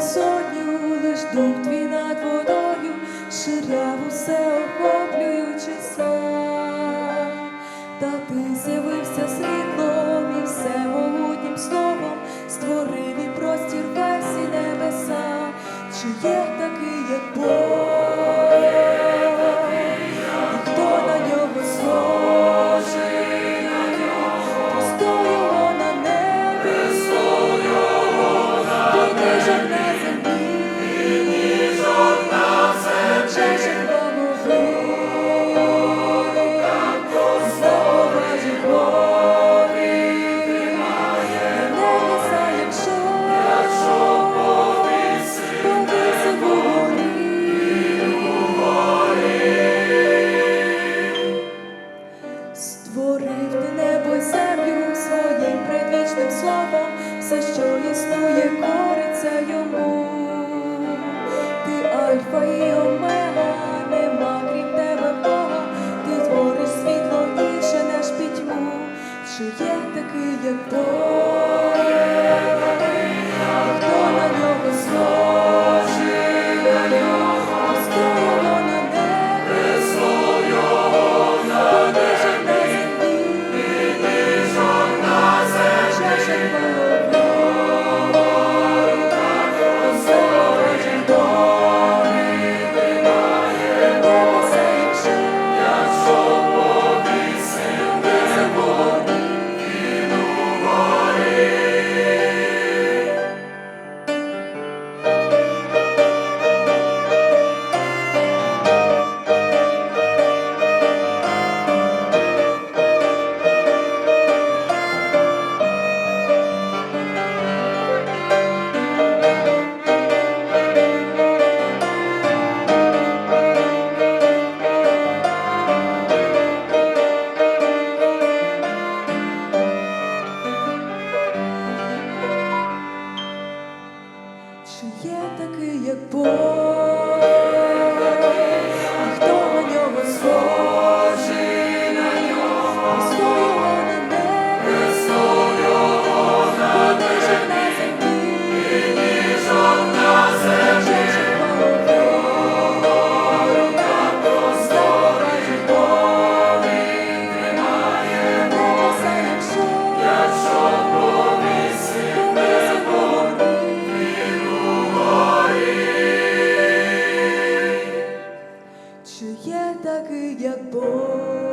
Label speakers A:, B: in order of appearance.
A: безсонню, лиш дух твій над водою, ширяв усе. Створив ти небо й землю своїм предвічним словом, все, що існує користь. tiempo Чи є такий, як Бог?